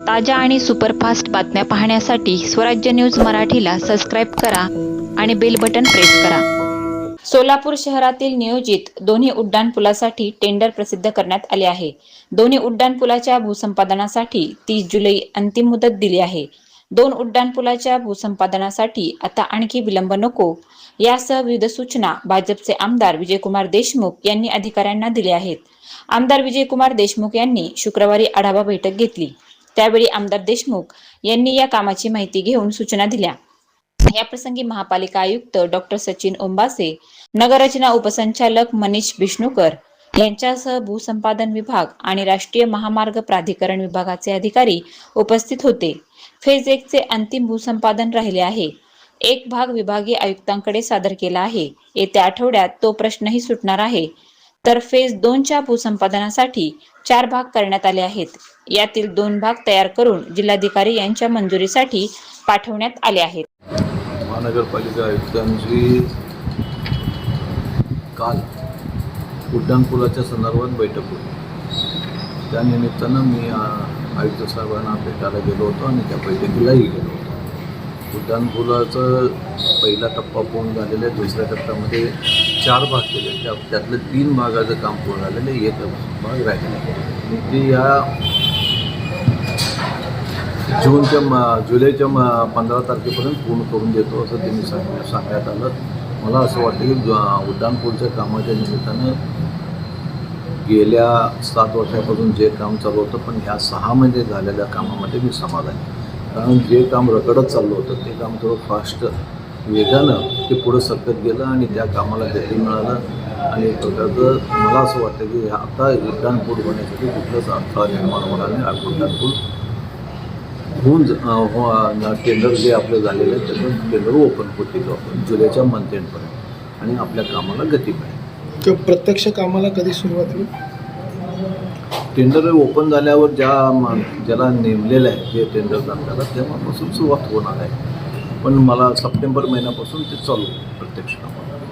ताज्या आणि सुपरफास्ट बातम्या पाहण्यासाठी स्वराज्य न्यूज मराठीला सबस्क्राईब करा आणि बेल बटन प्रेस करा. सोलापूर शहरातील नियोजित दोन्ही उड्डाणपुलासाठी टेंडर प्रसिद्ध करण्यात आले आहे. दोन्ही उड्डाणपुलाच्या भूसंपादनासाठी तीस जुलै अंतिम मुदत दिली आहे. दोन उड्डाणपुलाच्या भूसंपादनासाठी आता आणखी विलंब नको. यासह विविध सूचना भाजपचे आमदार विजयकुमार देशमुख यांनी अधिकाऱ्यांना दिल्या आहेत. आमदार विजयकुमार देशमुख यांनी शुक्रवारी आढावा बैठक घेतली. त्यावेळी आमदार देशमुख यांनी या कामाची माहिती घेऊन सूचना दिल्या. याप्रसंगी महापालिका आयुक्त डॉक्टर सचिन ओंबासे नगररचना उपसंचालक मनीष बिष्णुकर यांच्यासह भूसंपादन विभाग आणि राष्ट्रीय महामार्ग प्राधिकरण विभागाचे अधिकारी उपस्थित होते. फेज एक चे अंतिम भूसंपादन राहिले आहे. एक भाग विभागीय आयुक्तांकडे सादर केला आहे. येत्या आठवड्यात तो प्रश्नही सुटणार आहे. तर फेज दोनच्या भूसंपादनासाठी चार भाग करण्यात आले आहेत. यातील दोन भाग तयार करून जिल्हाधिकारी यांच्या मंजुरीसाठी पाठवण्यात आले आहेत. महानगरपालिका आयुक्तांची काल उड्डाणपुलाच्या संदर्भात बैठक होती. त्यानिमित्तानं मी आयुक्त साहेबांना भेटायला गेलो होतो आणि त्या बैठकीलाही गेलो होतो. उड्डाणपुलाचं पहिला टप्पा पूर्ण झालेला आहे. दुसऱ्या टप्प्यामध्ये चार भाग केले. त्या त्यातलं तीन भागाचं काम पूर्ण झालेलं आहे. एक भाग राहिलेला ते या जूनच्या म जुलैच्या म पंधरा तारखेपर्यंत पूर्ण करून देतो असं त्यांनी सांग सांगण्यात आलं. मला असं वाटतं की उड्डाणपूरच्या उड्डाणपूलच्या कामाच्या निमित्तानं गेल्या सात वर्षापासून जे काम चालू होतं पण ह्या सहा महिने झालेल्या कामामध्ये मी समाधानी. कारण जे काम रगडत चाललं होतं ते काम थोडं फास्ट वेगानं ते पुढं सरकत गेलं आणि त्या कामाला गती मिळालं. आणि एक प्रकारचं मला असं वाटतं की आता उड्डाणपूल होण्यासाठी कुठलंच अडथळा निर्माण होणार नाही. उड्डाणपूल होऊन अं, हो- टेंडर जे आपलं झालेलं आहे त्याचं टेंडर ओपन होतील आपण जुलैच्या मंथ एंडपर्यंत आणि आपल्या कामाला गती मिळेल. तर प्रत्यक्ष कामाला कधी सुरुवात होईल? टेंडर ओपन झाल्यावर ज्या ज्याला नेमलेलं आहे जे टेंडर त्याला तेव्हापासून सुरुवात होणार आहे. पण मला सप्टेंबर महिन्यापासून ते चालू प्रत्यक्ष कामाला.